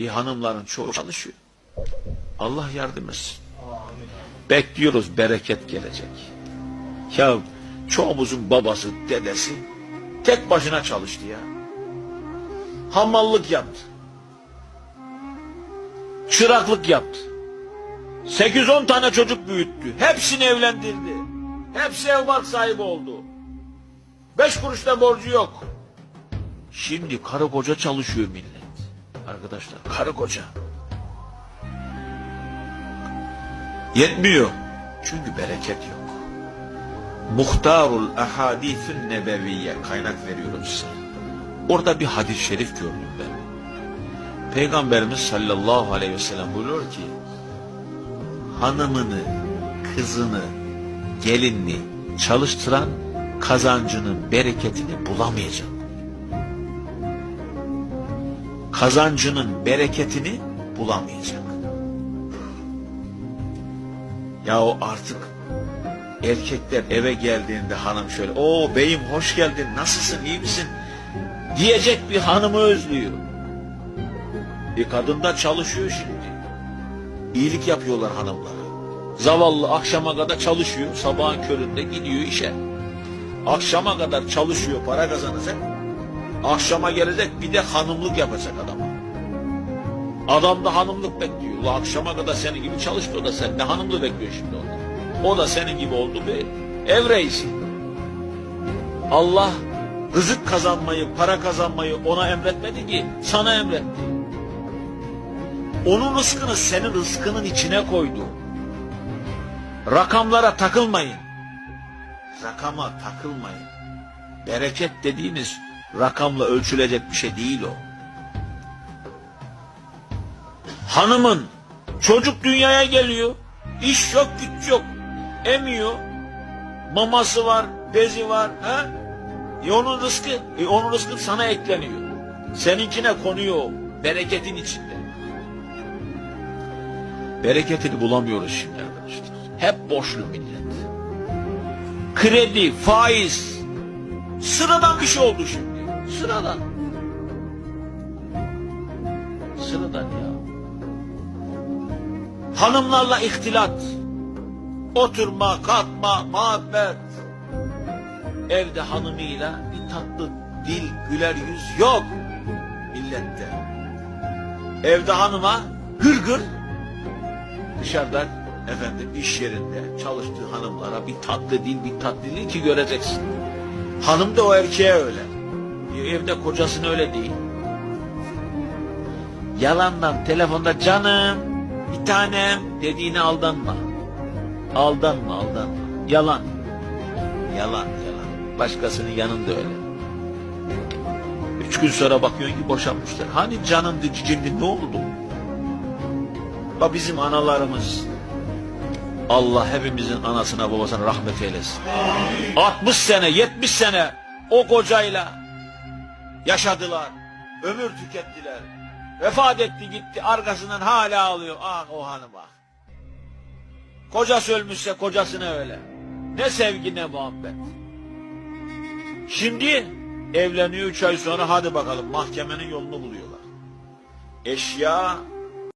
E hanımların çoğu çalışıyor. Allah yardım etsin. Bekliyoruz bereket gelecek. Ya çoğumuzun babası, dedesi tek başına çalıştı ya. Hamallık yaptı. Çıraklık yaptı. 8-10 tane çocuk büyüttü. Hepsini evlendirdi. Hepsi ev bark sahibi oldu. Beş kuruşta borcu yok. Şimdi karı koca çalışıyor millet. Arkadaşlar karı koca. Yetmiyor. Çünkü bereket yok. Muhtarul ahadithün nebeviye kaynak veriyorum size. Orada bir hadis-i şerif gördüm ben. Peygamberimiz sallallahu aleyhi ve sellem buyuruyor ki hanımını, kızını, gelinini çalıştıran kazancının bereketini bulamayacak. Kazancının bereketini bulamayacak. Ya o artık erkekler eve geldiğinde hanım şöyle o beyim hoş geldin nasılsın iyi misin diyecek bir hanımı özlüyor. Bir kadın da çalışıyor şimdi. İyilik yapıyorlar hanımlara. Zavallı akşama kadar çalışıyor. Sabahın köründe gidiyor işe. Akşama kadar çalışıyor para kazanacak. Akşama gelecek bir de hanımlık yapacak adama. Adam da hanımlık bekliyor. Ulan akşama kadar senin gibi çalıştı o da sen ne hanımlık bekliyor şimdi ondan. O da senin gibi oldu be. Ev reisi. Allah rızık kazanmayı, para kazanmayı ona emretmedi ki sana emretti. Onun rızkını senin rızkının içine koydu. Rakamlara takılmayın. Rakama takılmayın. Bereket dediğimiz rakamla ölçülecek bir şey değil o. Hanımın çocuk dünyaya geliyor. İş yok güç yok. Emiyor. Maması var, bezi var. Ha? E onun rızkı, e onun rızkı sana ekleniyor. Seninkine konuyor. Bereketin içinde. Bereketini bulamıyoruz şimdi arkadaşlar. Hep borçlu millet. Kredi, faiz. Sıradan bir şey oldu şimdi. Sıradan. Sıradan ya. Hanımlarla ihtilat. Oturma, kalkma, muhabbet. Evde hanımıyla bir tatlı dil, güler yüz yok. Millette. Evde hanıma hırgır. Dışarıda efendim iş yerinde çalıştığı hanımlara bir tatlı dil, bir tatlı ki göreceksin. Hanım da o erkeğe öyle. E, Evde kocasına öyle değil. Yalandan telefonda canım, bir tanem dediğine aldanma. Aldanma, aldanma. Yalan. Yalan, yalan. Başkasının yanında öyle. Üç gün sonra bakıyorsun ki boşanmışlar. Hani canımdı, cicimdi, ne oldu? Bak bizim analarımız. Allah hepimizin anasına babasına rahmet eylesin. 60 sene, 70 sene o kocayla yaşadılar. Ömür tükettiler. Vefat etti gitti arkasından hala ağlıyor. Ah o hanım ah. Kocası ölmüşse kocasına öyle. Ne sevgi ne muhabbet. Şimdi evleniyor üç ay sonra hadi bakalım mahkemenin yolunu buluyorlar. Eşya